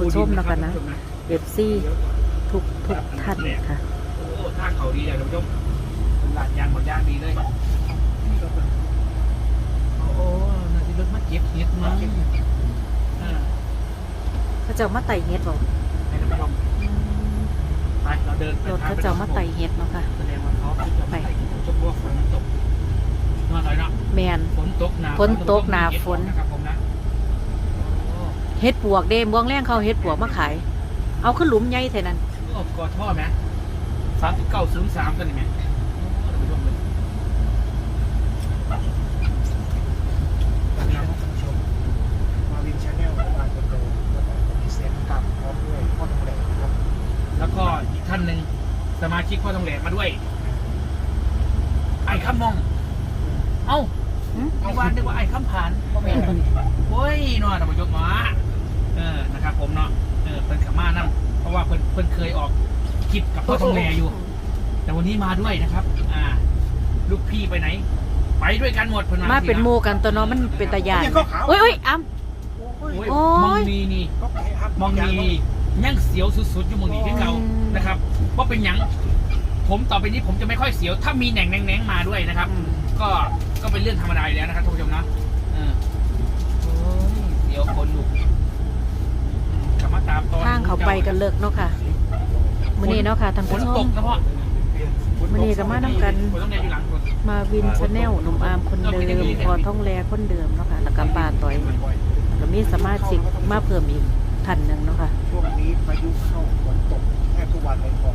ผู้ชมนะคะนะเอฟซีทุกทุกท่านค่ะโอ้ทางเขาดีเลยท่านผู้ชมลาดยางหมดยางดีเลยโอ้โหน่าจะรถมาเก็บเห็ดมาอ่าเขาเจ้ามาไต่เฮ็ดบอกให้ท่านผู้ชมไปเราเดินไปรถเขาเจ้ามาไต่เฮ็ดเนาะค่ะแสดงว่าเขาที่จะไปชมว่าฝนมันตกนอนเลยเนาะแมนฝนตกหนาฝนตกหนาฝนนะครับผมนะโอ้ เฮ็ดปวกเด้บวงแรงเขาเฮ็ดปวกมาขาย เอาขึ้นหลุมใหญ่เท่านั้นโอ้กอท่อไหมสามสิบเก้าศูนย์สามกันไหมโอ้ท่านผู้ชมเลยวันนี้ท่านผู้ชมมาวินชาแนลบ้านคนโตแล้วก็มีเซนกับพร้อมด้วยพ่อทองแหลกครับแล้วก็อีกท่านหนึ่งสมาชิกพ่อทองแหลกมาด้วย ไอ้ข้ามมอง เอ้าหืมเมื่อวานนึกว่าไอ้ข้ามผ่านพ่อแม่โอ้ยนอนท่านผู้ชมมา เออนะครับผมเนาะเออเป็นขามานั่เพราะว่าเพิ่นเพิ่นเคยออกคลิปกับพ่อทองแหลอยู่ แต่วันนี้มาด้วยนะครับ อ่า ลูกพี่ไปไหน ไปด้วยกันหมดเพิ่นมาเป็นโมกันตัวเนาะมันเป็นตาญาณโอ้ยโอ้ยอ้ำโอ้ยโอ้ยโอ้ยมองนีนี่ก็แพ้ครับมองนียังเสียวสุดๆอยู่มองนีที่เก่าอืมนะครับว่าเป็นหยังผมต่อไปนี้ผมจะไม่ค่อยเสียว ถ้ามีแหน่งแหน่งๆมาด้วยนะครับ ก็ก็เป็นเรื่องธรรมดาอยู่แล้วนะครับท่านผู้ชมนะเออโอ้ยเดี๋ยวคนลุกกลับมา ตามตอนทางเขาไปกันเลิกเนาะค่ะมื้อนี้เนาะค่ะท่านฝผู้นชตมกนะพ่อมื้อนี้ก็มานํกันฝนต้องเดินอยู่หลังฝนมาวินชาแนลหนุ่มอาร์มคนเดิมพอท่องแลคนเดิมเนาะค่ะแล้วก็ป้าต่อยแล้วก็มีสมาชิกมาเพิ่มอีกท่านหนึ่งเนาะค่ะช่วงนี้พายุเข้าฝนตกแทบทุกวันเลยพอ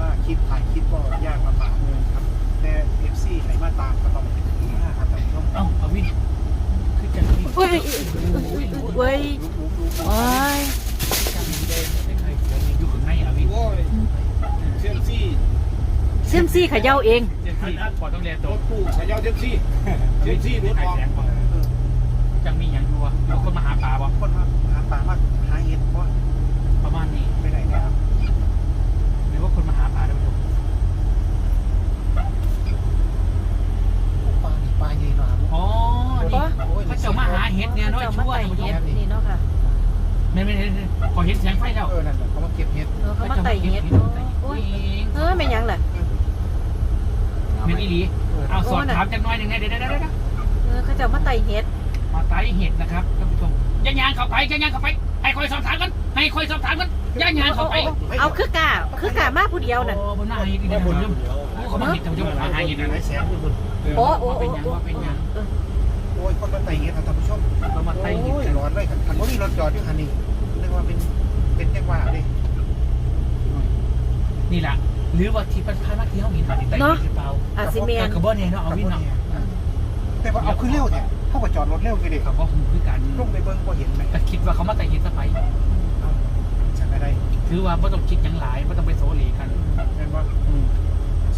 ว่าคลิปถ่ายคลิปก็ยากลำบากครับแต่เอฟซีไหนมาตามก็ต้องดีมากครับท่านผู้ชมเอ้าเอาวินคือจังนี่เฮ้ยโอ้ยเว้ยรู้รู้รู้โอ้ยจังนี่ได้ไม่ เคยเสียงอยู่ข้างในอะวินโอ้ยเซียมซี่เซยมซี่เขย่าเองเจ้าที่พอต้องเรียนรตัวถตู้ขยาวเซียมซี่เซียมซี่รถออกจังมีอย่างดูอะมีคนมาหาปลาบ่คนมา อเขาเจะมาไต่เฮ็ดมาไต่เห็ดนะครับท่านผู้ชมย่างยางเข้าไปย่างยางเข้าไปให้คอยสอบถามกันให้คอยสอบถามกันย่างยางเข้าไปเอาคือกาคือกามาผู้เดียวน่ะโอ้บนหน้าเห็ดนี่ท่านผู้ชมเขามาเห็ดท่านผู้ชมมาหาเห็ดนะไอ้แสงมันโอ้โอ้ว่าโอ้เป็นยังโอ้ว่าเป็นยังโอ้ยคนมาไต่เห็ดท่านผู้ชมเรามาไต่เห็ดโอ้ยกันร้อนเลยคันคันว่ามีรถจอดอยู่คันนี้เรียกว่าเป็นเป็นจังหวะเลยนี่แหละหรือว่าที่พันพามาเที่ยวมีหาที่ไต่เห็ดหรือเปล่าอาซิเมนกระบอกเนี่ยเนาะเอาวินเนาะแต่ว่าเอาขึ้นเร็วเนี่ย เข้ากับจอดรถเร็วไปเลยเขาก็คงคือการลงไปเบิ้งก็เห็นไหมก็คิดว่าเขามาแต่เห็นสไปจากอะไรถือว่าไม่ต้องคิดหยังหลายไม่ต้องไปโซเลกันแม่นว่าอืม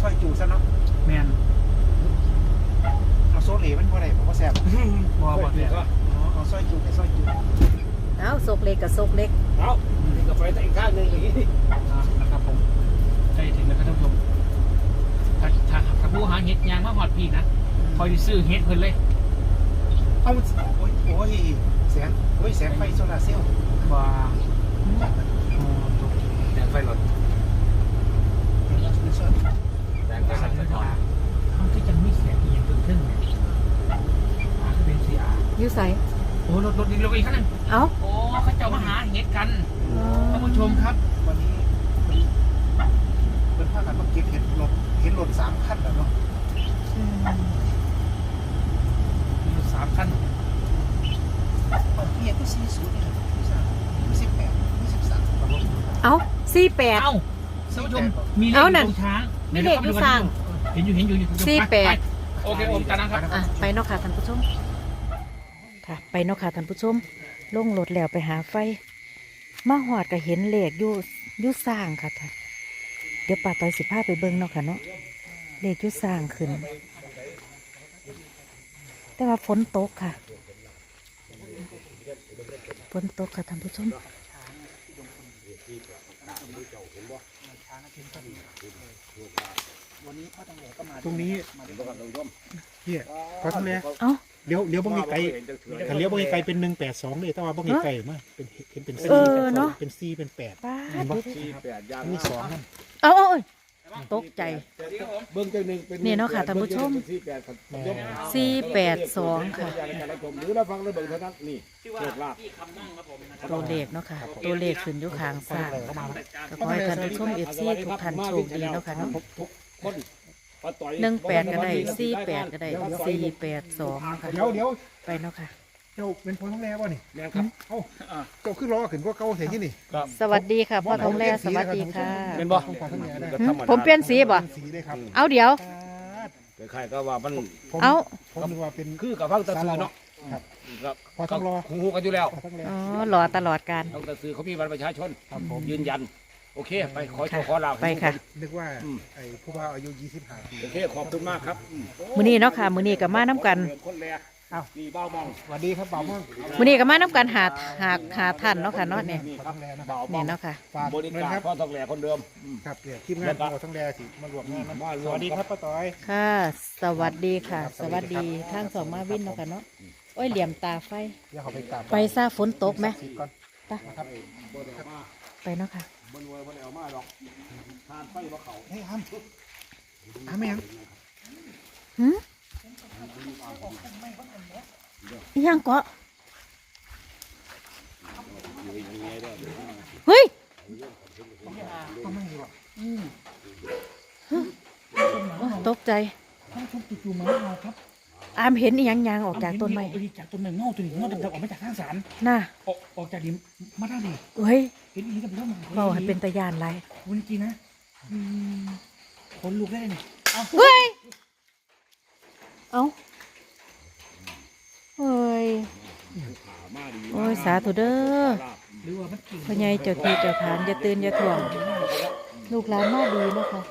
สร้อยจูซะเนาะแมนเอาโซเลมันบ่ได้ผมว่าแซ่บบ่บ่เนี่ยอ๋อเอาสร้อยจูเนี่ยสร้อยจูเอาโซกเล็กกับโซกเล็กเอานี่ก็ไปแต่อีกข้างหนึงอย่างนี้อ่านะครับผมใจถึงนะครับท่านผู้ชมถ้าถ้าถ้าผู้หาเห็ดยางมาหอดพี่นะคอยซื้อเห็ดเพิ่นเลย เอาโอ้ยโอ้ยแสงโอ้ยแสงไฟโซลาร์เซลล์ว่าแสงไฟรถแสงไฟรถเขาที่จะมีเสียงอีกอย่างเกิดขึ้นเนี่ยอ่าคือเป็นสีอาอยู่ไสโอ้รถรถอีกรถอีกคันหนึงเอ้าโอ้เขาจะมาหาเห็ดกันท่านผู้ชมครับ วันนี้เป็นภาคการมาเก็บเห็ดรถเห็ดรถสามขั้นแล้วเนาะมีอยู่สามคันตอนนี้ก็สี่ศูนย์เนี่ยที่สามสิบแปดยี่สิบสามครับผมเอ้าสี่แปด เอ้าท่านผู้ชมมีเลขเอ้าอนั่นยู่ตรงช้างมีเลขอยู่สร้างเห็นอยู่เห็นอยู่อยู่ท่านผู้ชมสี่แปดไปโอเคผมกันนะครับ อะไปเนาะค่ะท่านผู้ชม ค่ะ ไปเนาะค่ะท่านผู้ชม ลงรถแล้วไปหาไฟ มาหอดก็เห็นเลขอยู่อยู่สร้างค่ะท่านเดี๋ยวป้าต้อยสิพาไปเบิ่งเนาะค่ะเนาะเลขอยู่สร้างขึ้น แต่ว่าฝนตกค่ะฝนตกค่ะท่านผู้ชมตรงนี้เนี่ยพระทำเนี่ยเอ้าเลี้ยวเลี้ยวบ่งไกลๆคันเลี้ยวบ่งไกลๆเป็น182เลยแต่ว่าบ่งไกลๆมาเป็นเห็นเป็นเออเนอะเป็น4เป็น8ป้าเห็นบ่ดสี่แปดยางมีสองนั่นเอาเอาเอา ตกใจ เบื้องต้นหนึ่งเป็นนี่เนาะค่ะท่านผู้ชม สี่แปดครับยกสี่แปดสองค่ะหรือเราฟังแล้วเบิ่งเท่านั้นนี่ชื่อว่าโชคลาภพี่คำนั่งครับผมนะครับตัวเลขเนาะค่ะ ตัวเลขขึ้นอยู่ข้างซ้ายก็ขอให้ท่านผู้ชมเอฟซีทุกท่านโชคดีเนาะค่ะเนาะทุกคนป้าต่อย หนึ่งแปดก็ได้สี่แปดก็ได้สี่แปดสองค่ะเดี๋ยวเดี๋ยว ไปเนาะค่ะ เจ้าเป็นพ่อท้องแร่บ่นี่แม่นครับเอ้าเจ้าขึ้นรอขึ้นกว่าเก่าเสียที่นี่สวัสดีค่ะพ่อทองแร่สวัสดีค่ะ เป็นบ่พ่อท้องแร่ได้หึผมเปลี่ยนสีบ่ สีได้ครับเอาเดี๋ยว คล้ายๆก็ว่ามันผมเอา ผมนึกว่าเป็น คือกับฟังตะซื้อเนาะครับครับพอต้องรอคงหูกันอยู่แล้วพ่อท้องแร่อ๋อรอตลอดการ ต้องตะซื้อเขามีบัตรประชาชนครับผมยืนยัน โอเค ไปขอโชค่ะว์ขอลาไปค่ะ นึกว่าอืมไอ้ผู้ว่าอายุ25ปี โอเคขอบคุณมากครับมื้อนี้เนาะค่ะมื้อนี้ก็มาน้กัน คนแรก อ้าวนี่เบ้ามองสวัสดีครับบ่าวม่วงมื้อนี้ก็มาน้กันหาหาหาท่านเนาะค่ะเนาะเนี่ยนี่พ่อคท้รัอบงแร่นะเบ้ามอนี่งเนาะค่ะ ฝากบรินะการครับพ่อทองแหล่คนเดิมอืมครับเนี่ยทีมงานพ่อท้องแร่สิมารวมงานนะมารวมสวัสดีครับป้าต้อย ค่ะ สวัสดีค่ะ สวัสดีทางสองมาวินเนาะค่ะเนาะโอ้ยเหลี่ยมตาไฟ เดี๋ยวเขาไปกราบไปซาฝนตกไหมสิก่อนไปนะครับไปเนาะค่ะบนเวอร์บนเอามาดอกทานไฟบ่เขาเฮ้ยอ้ำอ้ำไม่ยังหืม อิหยังเกาะเฮ้ยอ้ำไม่ดีกว่าโอ้ยตกใจท่านชมจู่ๆมาเอาครับอามเห็นอีหยังยางออกจากต้นไม้ออกจากต้นไม้เงาตัวนี้เงาดำๆออกมาจากข้างศาลน่ะออกออกจากดินมาด้านนี้เฮ้ยเห็นอีกกับเรื่องเบาให้เป็นตะยานไรวันจริงนะอืมขนลุกได้เลยเอาเฮ้ย เอา เฮ้ยโอ้ยสาธุเด้อหรือว่ามันกิ่งพ่อใหญ่เจ้าที่เจ้าทานอย่าตื่นอย่าถ่วง ลูกหลานมาดีนะคะ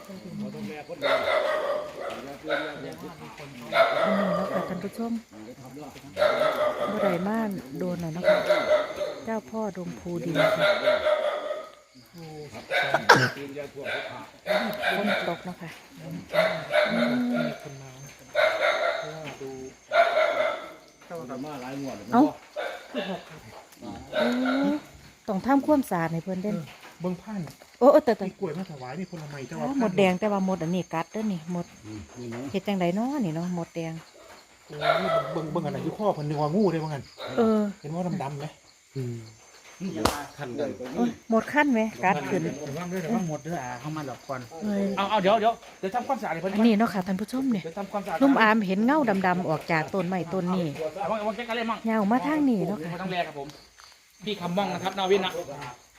อันนี้นะคะท่านผู้ชมเมื่อไรมาโดนน่ะนะคะเจ้าพ่อดงภูดินค่ะฝนตกนะคะาเพราะว่าดูเจ้ากับมาหลายงวดเอ้าเออต้องทำความสะอาดให้เพิ่นเด่นเบิ้งผ่านโอ้เออแต่แต่มีกล้วยมาถวายมีผลไม้เจ้าอ๋อว่าหมดแดงแต่ว่าหมดอันนี้กัดเด้อนี่หมดเฮ็ดจังไดเนาะนี่เนาะหมดแดง โอ้ยเบิ้งเบิ้งอะไรอยู่ข้อเพันนึงว่างูได้บ้างกันเออ เห็นว่าดำๆไหมท่านกันโอ้ยหมดขั้นไหมกัดขึ้นระวังด้วยระวังหมดด้วยอะเข้ามาหลอกก่อนเอ้ยเอาเอาเดี๋ยวเดี๋ยวเดี๋ยวทำความสะอาดให้เพิ่นอันนี้เนาะค่ะท่านผู้ชมเนี่ยเดี๋ยวทำความสะอาดนุ่มอามเห็นเงาดำๆออกจากต้นไม้ต้นนี้เอาวางเอาวางแค่กันเลยมั่งยาวมาทางนี้เนาะไม่ค่ะ ต้องแรครับผมพี่คำม่องนะครับนาวินนะ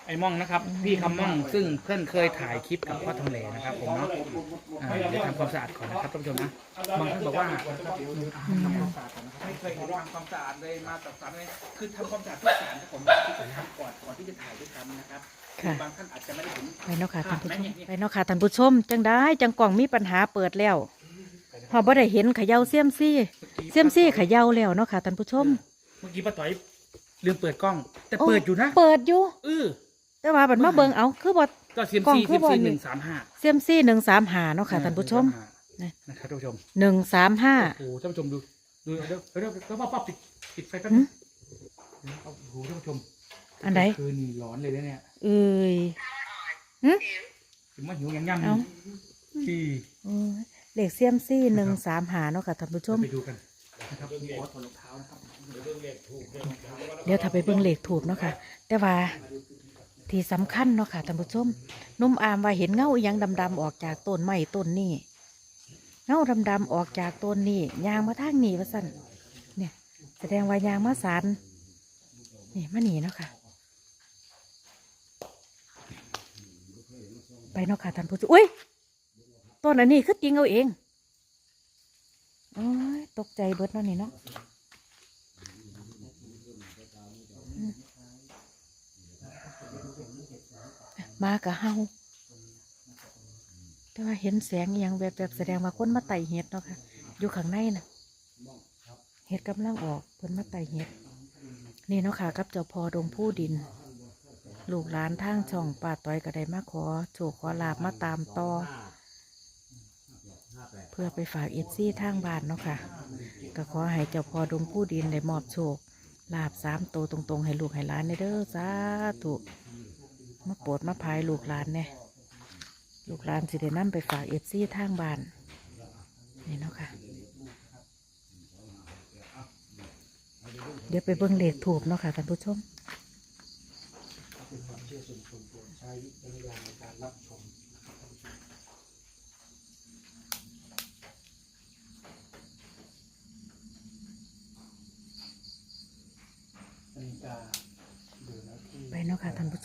ไอ้ม่องนะครับพี่คำม่องซึ่งเพื่อนเคยถ่ายคลิปกับพ่อทองเหลนะครับผมเนาะอ่าเดี๋ยวทำความสะอาดก่อนนะครับท่านผู้ชมนะบางท่านบอกว่าไม่เคยเห็นทำความสะอาดเลยมาตัดสารเลยคือทำความสะอาดทุกสารครับผมที่จะทำก่อนก่อนที่จะถ่ายด้วยกันนะครับค่ะ บางท่านอาจจะไม่ได้เห็นไปเนาะค่ะท่านผู้ชมไปเนาะค่ะท่านผู้ชม จังได้จังกล่องมีปัญหาเปิดแล้วพอบ่ได้เห็นเขย่าเสียมซี่เสียมซี่เขย่าแล้วเนาะค่ะท่านผู้ชม เมื่อกี้ป้าต่อยลืมเปิดกล้อง แต่เปิดอยู่นะ เปิดอยู่เออ แต่ว่าบัดมาเบิ่งเอาคือบ่ก็เซียมกล้องซีคืเซีอยมบอซีลนี่หนึ่งสามห้าเสียมซี่หนึ่งสามหาเนาะค่ะท่านผู้ชมนะนะครับท่านผู้ชมหนึ่งสามห้าโอ้โหท่านผู้ชมดูดูเดี๋ยวเดี๋ยวเดี๋ยวแล้วป้าปิดปิดไฟแป๊บหืนึมงโอ้โหท่านผู้ชม อันใดคืนร้อนเลยนะเนี่ยเอ้ยหึถึงว่าหิวยังย่ำเอ้าที่โอ้ยเลขเสียมซี่หนึ่งสามหาเนาะค่ะท่านผู้ชมไปดูกันนะครับผมขอถอดรองเท้านะครับเดี๋ยวถ้าไปเบิ่งเลขถูกเนาะค่ะแต่ว่า ที่สำคัญเนาะค่ะท่านผู้ชมนุ่มอามว่าเห็นเงาอหยังดำๆออกจากต้นไม้ต้นนี้เงาดำๆออกจากต้นนี้ยางมาทางนี้ว่าสั่นเนี่ย แสดงว่ายางมาสารนี่มาหนีเนาะค่ะ ไปเนาะค่ะท่านผู้ชมอุ้ยต้นอันนี้คือจริงเอาเองโอ้ยตกใจเบิดเนาะนี่เนาะ มากะเฮาแต่ว่าเห็นแสงอย่างแบบแบบแสดงว่าคนมาไต่เห็ดเนาะค่ะ อยู่ข้างในน่ะ เห็ดกำลังออกเพิ่นมาไต่เห็ด นี่เนาะค่ะกับเจ้าพอดงผู้ดิน ลูกหลานทางช่องป่าต้อยก็ได้มาขอโชคขอลาบมาตามต่อ เพื่อไปฝากเอฟซี่ทางบ้านเนาะค่ะ ก็ขอให้เจ้าพอดงผู้ดินได้มอบโชคลาบสามโตตรงๆ ให้ลูกให้หลานในเด้อสาธุ มาโปรดมาพายลูกหลานเนี่ยลูกหลานสิได้นำไปฝากเอฟซีทางบ้านนี่เนาะค่ะ เดี๋ยวไปเบิ่งเลขถูกเนาะค่ะท่านผู้ชมเป็นนี้จะครับท่านผู้ชมนาฬิกา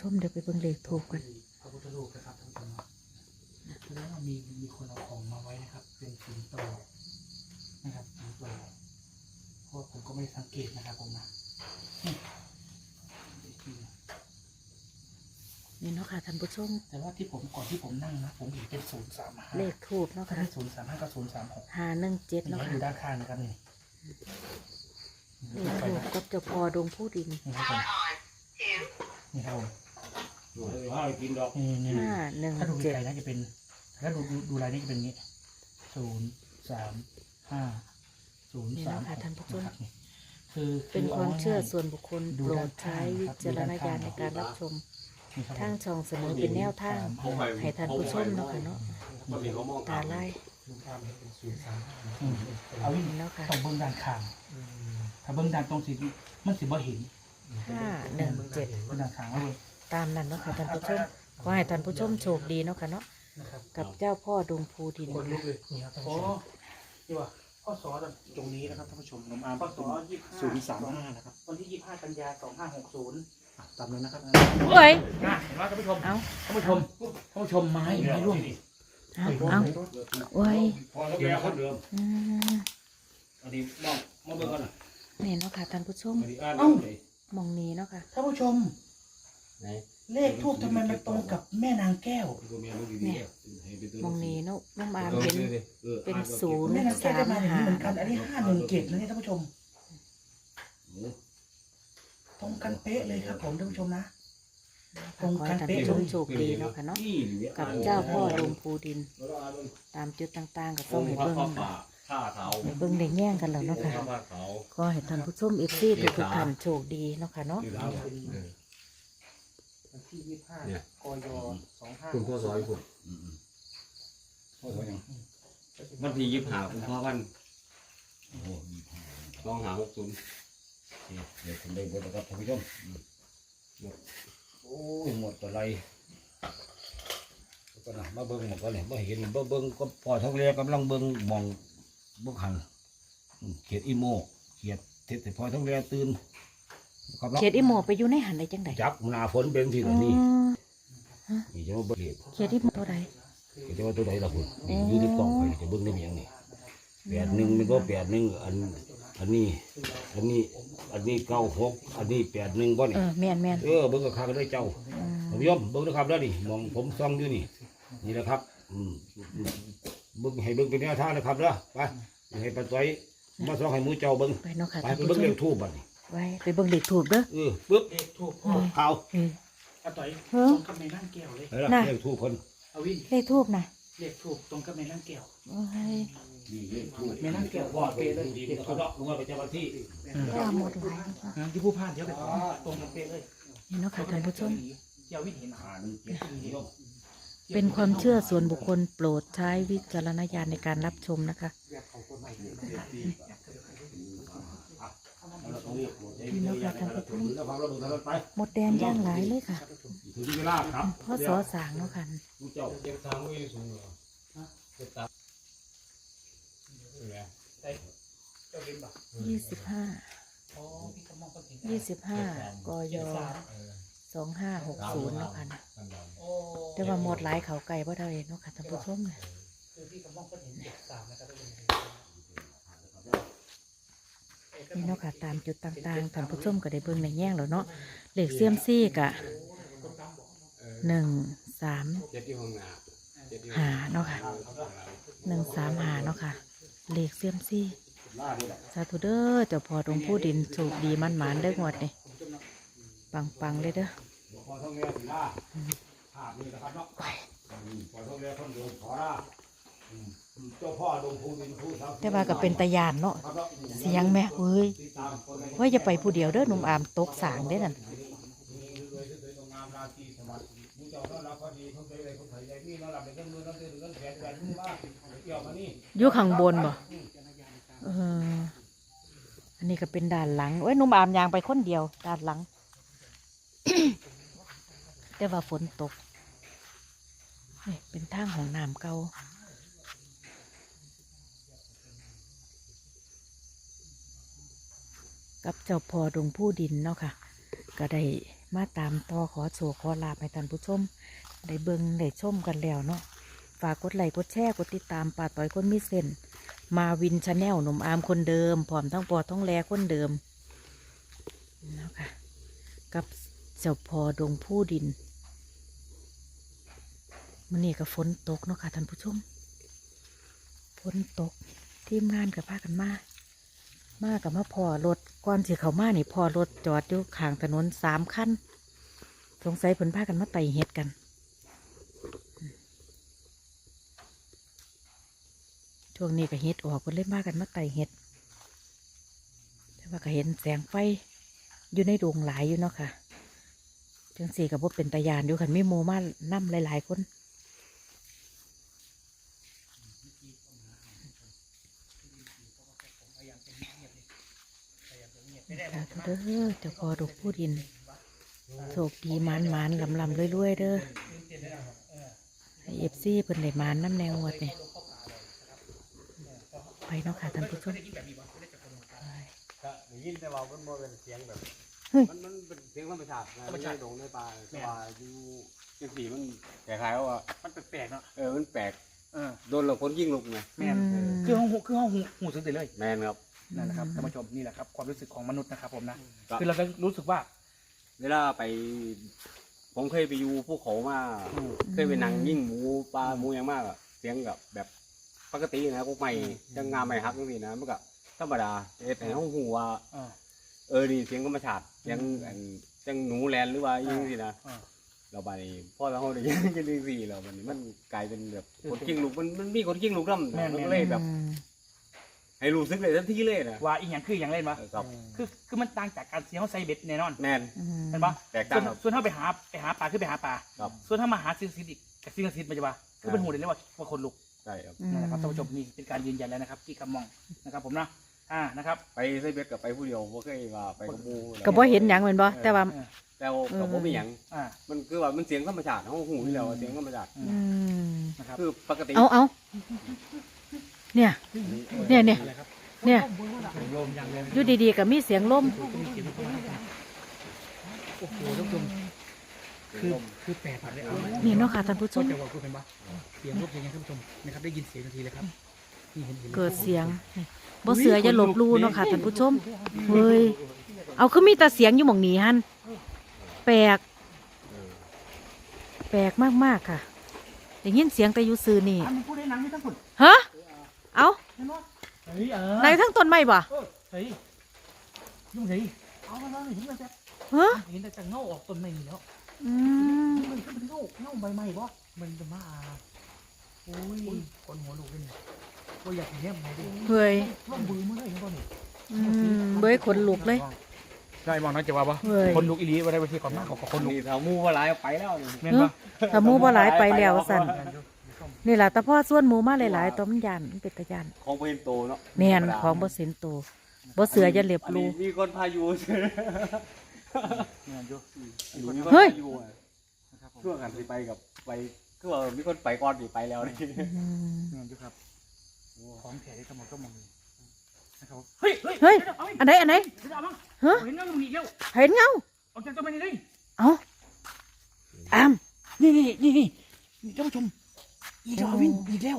ชมเดี๋ยวไปเบิ่งเลขถูกกันพระพุทธรูปนะครับท่านผู้ชมแล้วมีมีคนเอาของมาไว้นะครับ เป็นสิงโตนะครับสิงโตเพราะผมก็ไม่ได้สังเกตนะครับผมนะนี่นี่เนาะค่ะท่านผู้ชมแต่ว่าที่ผมก่อนที่ผมนั่งนะ ผมเห็นเป็นศูนย์สามห้าเลขถูกเนาะถ้าค่ะศูนย์สามห้ากับศูนย์สามหกหาหนึ่งเจ็ดนี่เนาะให้ค่ะดูด้านข้างนะครับนี่เลขถูกกับเจ้าพ่อดงผู้ดินนี่ครับผม นี่ครับผมให้กินดอกนี่นี่ห้าหนึ่งถ้าดูเจ็ดไกลๆน่าจะเป็น ถ้าดูดูดูลายนี่จะเป็นอย่างนี้ศูนย์สามห้าศูนย์นี่สามเนาะค่ะท่านผู้ชมนะครับนี่คือเป็นอความเชื่อง่ยๆส่วนบุคคลดูโปรด้าดนใช้ข้างนะครับวิจารณญาณในการรับชมนี่ครับผมทางช่องเสนอเป็นแนวทางให้ท่านผู้ชมเนาะค่ะเนาะมันมีเขามองตาไล่ดูภาพเป็นศูนย์สามห้าอืมเอาวิ่งนี่เนาะค่ะต้องเบิ้งด้านข้างถ้าเบิ้งด้านตรงสิมันสิบ่เห็นห้าหนึ่งเจ็ด เบิ้งด้านข้างเอาเลย ตามนั้นเนาะค่ะท่านผู้ชมขอให้ท่านผู้ชมโชคดีเนาะค่ะเนาะนะครับกับเจ้าพ่อดงภูดินคนลุกเลยนี่ครับท่านผู้ชมนี่ว่าพ่อสอตรงนี้นะครับท่านผู้ชมน้องอาร์มพ่อสอยี่สิบศูนย์สามห้านะครับวันที่ยี่สิบห้ากันยาสองห้าหกศูนย์อะตามนั้นนะครับโอ้ยนะเห็นไหมท่านผู้ชมเอาท่านผู้ชมท่านผู้ชมไม้ไม้ร่วงเอาเอาโอ้ยพอแล้วแกคนเดิมอืมอันนี้มองมองเบิ่งกันนะนี่เนาะค่ะท่านผู้ชมอันนี้อ่านเอาเลยมองนี้เนาะค่ะท่านผู้ชม ไหนเลขทูบทำไมมันตรงกับแม่นางแก้วดูเมียมึงดีๆให้ไปตัวมองนี้เนาะน้องอามเห็น เป็นศูนย์แม่นางแก้วได้มาอย่างนี้เหมือนกัน อันนี้ห้าหนึ่งเจ็ดนะเนี่ยท่านผู้ชม ตรงกันเป๊ะเลยครับผมท่านผู้ชมนะขอให้ท่านผู้ชมโชคดีเนาะค่ะเนาะกับเจ้าพ่อดงภูดิน ตามจุดต่างๆก็ต้องให้เบิ่งผ้าขาวให้เบิ่งได้แย่งกันแล้วเนาะค่ะผ้าขาวขอให้ท่านผู้ชมเอฟซีทุกๆท่านโชคดีเนาะค่ะเนาะอยู่แล้ ววันที่ยี่สิบห้าเนี่ย กยสองห้าคุณพ่อซอยคุณโอ้ยวันที่ยี่สิบห้าคุณพ่อวันสองห้าหกศูนย์เดี๋ยวผมได้บทกับท่านผู้ชมโอ้ยหมดอะไรก็นะมาเบิ่งหมดก็เนี่ยมาเห็นมาเบิ่งก็พอท้องเรียกำลังเบิ่งมองบุกหันเขียดอีโมเขียดเทศพอท้องเรียตื่น ครับเขตอีโมไปอยู่ในหันได้จังไดจักหนาฝนเป็นสิอ๋ล่ะนี่อนี่จะมาเบิ่งเขียดเขตอีโมตัวใดจะว่าตัวใดล่ะคุณนี่อยืดกล่องไปจะเบิ่งได้เมียงนี่แปดหนึ่งมันก็แปดหนึ่งอันอันนี้ อันนี้ อันนี้เก้าหกอันนี้แปดหนึ่งบ่เอนี่อแม่นแม่นเออเบิ่งกับข้ากันด้วยเจ้าอืมผมยอมเบิ่งนะครับแล้วนี่มองผมซ่องอยู่นี่ นี่แหละครับอืมเบิ่งให้เบิ่งเป็นแนวทางนะครับเด้อไปให้ป้าต้อยมาซ่องให้หมูเจ้าเบิ่งไปเนาะค่ะไปท่านไปผู้เบิ่งชเลมขทูบบัดนี้ ไว้ไปเบิ่งเลขถูกเด้อ เออปึ๊บเลขทูบขาวเอออาต่อยเฮ้อตรงกับแม่นางแก้วเลยเฮ้ยล่ะน่ะเลขทูบเพิ่นเอาวิ่งเลขทูบนะเลขทูบตรงกับแม่นางแก้วโอ้ยนี่เลขทูบแม่นางแก้วบอดเปเลยดีเลขๆทูเขาบดอกลงมาไปเจ้าหน้าที่ก็หมดหลายอ่าที่ผู้พานเดี๋ยวไปตรงกันเป๊ะเลยนี่เนาะค่ะท่านผู้ชม อย่าวิ่งเห็นอ่าหนึ่งเจ็ดนี่ก็เป็นความเชื่อส่วนบุคคลโปรดใช้วิจารณญาณในการรับชมนะคะนี่นะครับท่านผู้ชมแล้ว ความระเบิดแล้วไปหมดแดนย่างหลายเลยค่ะถึงเวลาครับพ่อสอสางเนาะค่ะลูกเจ้าเก็บทางไว้สูงเหรอเก็บตายี่สิบห้าอ๋อพี่กำมองก็เห็นยี่สิบห้ากยสองห้าหกศูนย์เนาะค่ะนะโอ้แต่ว่าหมดหลายเขาไก่บ่เท่าเองเนาะค่ะท่านผู้ชมนะคือพี่กำมองก็เห็นเจ็ดสาม นะครับนี่เนาะค่ะตามจุดต่างๆท่านผู้ชมก็ได้เบิ่งในแง่งแล้วเนาะเลขเซียมซี่กะหนึ่งสามเจ็ดที่ห้องน้ำเจ็ดที่หาเนาะค่ะหนึ่งสามหาเนาะค่ะเลขเซียมซี่ล่าด้วยแหละสาธุเด้อเจ้าพ่อดงผู้ดินโชคดีมันหมานๆเด้องวดนี่ปังๆเลยเด้อพอท่องเรือสิล่าภาพนี้นะครับเนาะพอท่องเรือท่องเดินขอล่า แต่ว่าก็เป็นตายานเนาะเสียงแม่เฮ้ยว่าจะไปผู้เดียวเด้อหนุ่มอามตกสางได้นั่นอยู่ข้างบนบ่อันนี้ก็เป็นด่านหลังเอ้ยนุ่มอามยางไปคนเดียวด่านหลัง แต่ว่าฝนตก เป็นทางของน้ำเก่า กับเจ้าพ่อดงผู้ดินเนาะค่ะ ก็ได้มาตามต่อขอโชว์ขอลาบให้ท่านผู้ชม ได้เบิงได้ชมกันแล้วเนาะฝากกดไลค์กดแชร์กดติดตามป่าต่อยคนมีเส้นมาวินชาแนลหนุ่มอามคนเดิมพร้อมทั้งปอท้องแลคนเดิมเนาะค่ะ กับเจ้าพอดงผู้ดินมันนี่ก็ฝนตกเนาะค่ะท่านผู้ชมฝนตกทีมงานกับพากันมา มากับมาพอรถก่อนสิเขามานี่พอรถจอดอยู่ข้างถนนสามคันสงสัยเพิ่นพากันมาไต่เห็ดกันช่วงนี้ก็เห็ดออกเพิ่นเล่นมากกันมาไต่เห็ดแต่ว่าก็เห็นแสงไฟอยู่ในดวงหลายอยู่เนาะค่ะจังสี่กับว่าเป็นตายานอยู่คันไมีโมมานั่หลาย ๆ คนสาธุเด้อเจ้าพ่อดอกผู้ดินโชคดีหมานหมานลำลำรวยๆเด้อให้เอฟซีเพิ่นได้หมานน้ำแนววัดเนี่ยไปเนาะค่ะท่านผู้ชมก็ได้ยินแต่ว่ามันบ่เป็นเสียงแบบเฮ้ยมันมันเป็นเสียงธรรมชาตินะมันในดงในป่าแต่ว่าอยู่จังซี่มันคล้ายๆว่ามันแปลกๆเนาะเออมันแปลกเออโดนเราคนยิ่งลุกไงแม่นอืมคือห้องหูคือห้องหูหูสึกติเลยแมนครับ นั่นแหละครับท่านผู้ชมนี่แหละครับความรู้สึกของมนุษย์นะครับผมนะครับคือเราจะรู้สึกว่าเวลาไป ผมเคยไปอยู่ภูเขามาอืม เคยไปนั่งยิ่งหมูปลาหมูอย่างมากอะเสียงกับแบบปกตินะพวกใหม่จังงามใหม่ฮักจังซี่นะมันก็ธรรมดาเอ็ดให้ห้องหูว่าเออ เออนี่เสียงธรรมชาติเสียงอันจังหนูแลนหรือว่าอยังสินะเออเราไปพ่อเราเขาได้ยินกันดีสิเรามันมันกลายเป็นแบบคนกิ้งลูกมันมันมีคนกิ้งลูกน้ำแม่นมันก็เลยแบบอืม ให้รู้สึกเลยทันทีเลยนะว่าอีกอย่างคืออย่างเล่นวะเออครับคือคือมันต่างจากการเสียเขาใส่เบ็ดแน่นอนแมนอืมเห็นปะแตกส่ต่าวนงครับ ส่วนถ้าไปหาไปหาปลาคือไปหาปลาครับส่วนถ้ามาหาสิ่งศักดิ์สิทธิ์อีกกับสิ่งศักดิ์สิทธิ์มันจะว่าคือเป็นหูเลยเรียกว่าว่าคนลุกใช่ครับ นั่นแหละครับท่านผู้ชมนี่เป็นการยืนยันแล้วนะครับที่คำมองนะครับผมนะอ่านะครับไปไซเบสกับไปผู้เดียวบ่เคยว่าไปกับหมูก็บ่เห็นหยังเหมือนบ่แต่ว่าเออแต่ว่ากับผมมีหยังอ่ามันคือว่ามันเสียงธรรมชาติห้องหูที่เราเสียงธรรมชาติอือืมนะครับคือปกติเอาเอา เนี่ย เนี่ยเนี่ยเนี่ยโยมอย่างเลยอยู่ดีๆก็มีเสียงลมโอ้โหท่านผู้ชมคือคือแปลกเลยเอานี่เนาะค่ะท่านผู้ชก็มจะว่าคุณเป็นปะเสียงรบยังไงท่านผู้ชมนะครับได้ยินเสียงทันทีเลยครับนี่เห็นเห็นเกิดเสียงนี่บ่เสืออย่าหลบหลู่เนาะค่ะท่านผู้ชมเฮ้ยเอาคือมีแต่เสียงอยู่หม่องนี้ฮั่นแปลก แปลกมากๆค่ะได้ยินเสียงแต่อยู่ซื่อนี่อะมึงพูดได้นังไม่ต้องพูดฮะ เอาเห็นทั้งต้นไม้บ่เออเฮ้ยยุ่งเลยเอามาเลยเห็นไหมจ๊ะฮะเห็นแต่จะเงาออกต้นไม้นี่แล้วอืมมันก็เป็นเงาเงาใบไม้ปะมันจะมาโอ้ยคนหัวลูกเลยนี่ก็อยากเห็นแนมไหนดิเฮ้ยร่องบือมาเลยนะตอนนี้อืมเบ้ยขนลุกเลยได้มองน้อยจะว่าปะคนลุกอีหลีว่าได้ไปที่ก่อนมากของคนลุกแถ้ามูว่าหลายไปแล้วเนี่แม่นปะถ้ามูบ่าหลายไปแล้วสั่น นี่ล่ะแต่พ่อส่วนหมูมาหลายๆตัวมันยานมันเป็นตะยานของเพิ่นโตเนาะแม่นของบ่สินโตบ่เสืออย่าเหลียบอันรูนี้มีคนพายุแม่นอยู่มีคนเฮ้ยพายุอะช่วงกันสิไปกับไปคือว่ามีคนไปก่อนสิไปแล้วนี่อืมแม่นอยู่ครับของแท้ที่ทั้งหมดก็มองเลยนะครับเฮ้ยเฮ้ยเอาไปอันไหนอันไหนเดี๋ยวเอามาฮะเห็นเงาตรงนี้แล้วเห็นเงาออกจากต้นไม้นี่เลยเอ้าอามนี่นี่นี่นี่นี่ท่านผู้ชม อีกแล้วอาวินอีกแล้ว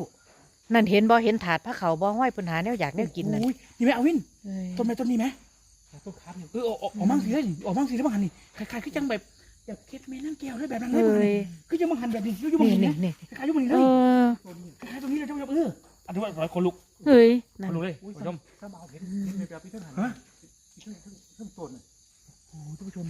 นั่นเห็นบ่เห็นถาดพระเขาบ่ห้อยปัญหาแนวอยากแนวกินน่ะโอ้ยนี่ไหมอาวินเอ้ยต้นไม้ต้นนี้ไหมต้นครับเออออกออกออกมั่งสิเลยออกมั่งสิเลยมั่งหันนี่คล้ายๆคือจังแบบอยากเก็ดแม่นั่งแก้วเลยแบบนั้นเลยเอ้ยคือจะมั่งหันแบบนี้อยุ่งมั่งนี่หันนี่นะนี่คล้ายๆอยุ่งมั่งหันเอเลยอคล้ายๆตรงนี้เลยท่านผู้ชมเอออันนี้ว่าร้อยคนลุกเฮ้ยคนั่นนลุกเลยท่านผู้ชมถ้าเบาเห็นเห็นแบบพี่ท่านหันฮะพี่ท่านท่านต้นโอ้ท่านผู้ชม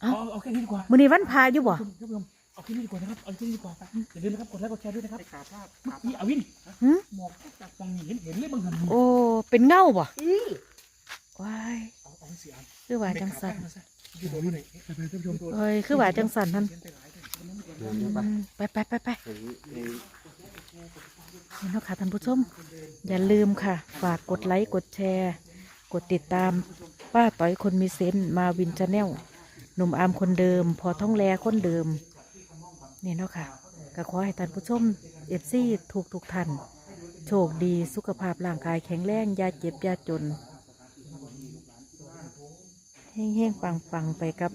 เอาเอาแค่นี้ดีกว่ามื้อนี้วันพาอยู่บ่ท่านผู้ชม เอาที่นี่ดีกว่านะครับ เอาที่นี่ดีกว่าอย่าลืมนะครับ กดไลค์กดแชร์ด้วยนะครับขาภาพเมื่อกี้อาวินหึหมอกจากฟังนี่เห็นเห็นเลยบางหันโอ้ เป็นเงาบ่อื้อว้ายเอาเอาเสียงคือว่าจังสันอยู่ตรงไหนไปไปท่านผู้ชมเอ้ยคือว่าจังสันนั่นเขียนไปหลายเลยอืมไปไปไปไปนี่เนาะค่ะท่านผู้ชม อย่าลืมค่ะ ฝากกดไลค์กดแชร์ กดติดตาม ป้าต้อยคนมีเซนต์มาวินชาแนล หนุ่มอามคนเดิม พอท้องแลคนเดิม นี่เนาะค่ะก็ขอให้ท่านผู้ชมเอฟซีถูกทุกท่านโชคดีสุขภาพร่างกายแข็งแรงอย่าเจ็บอย่าจนเฮ้งเฮ้งปังปังๆไปกับ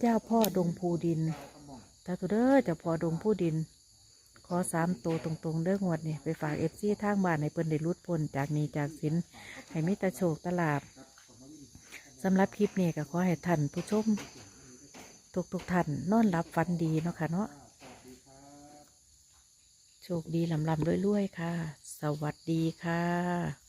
เจ้าพ่อดงภูดินตาตุเด้อเจ้าพ่อดงภูดิน ขอสามตัวตรงๆเด้องวดนี่ไปฝากเอฟซีทางบ้านให้เปิ้นได้รุดพ้นจากนี้จากสินให้มิตรโชคตลาบสำหรับคลิปนี้ก็ขอให้ท่านผู้ชม ทุกทุกท่านนอนรับฟันดีเนาะค่ะเนาะโชคดีลำลำรวยๆค่ะ สวัสดีค่ะ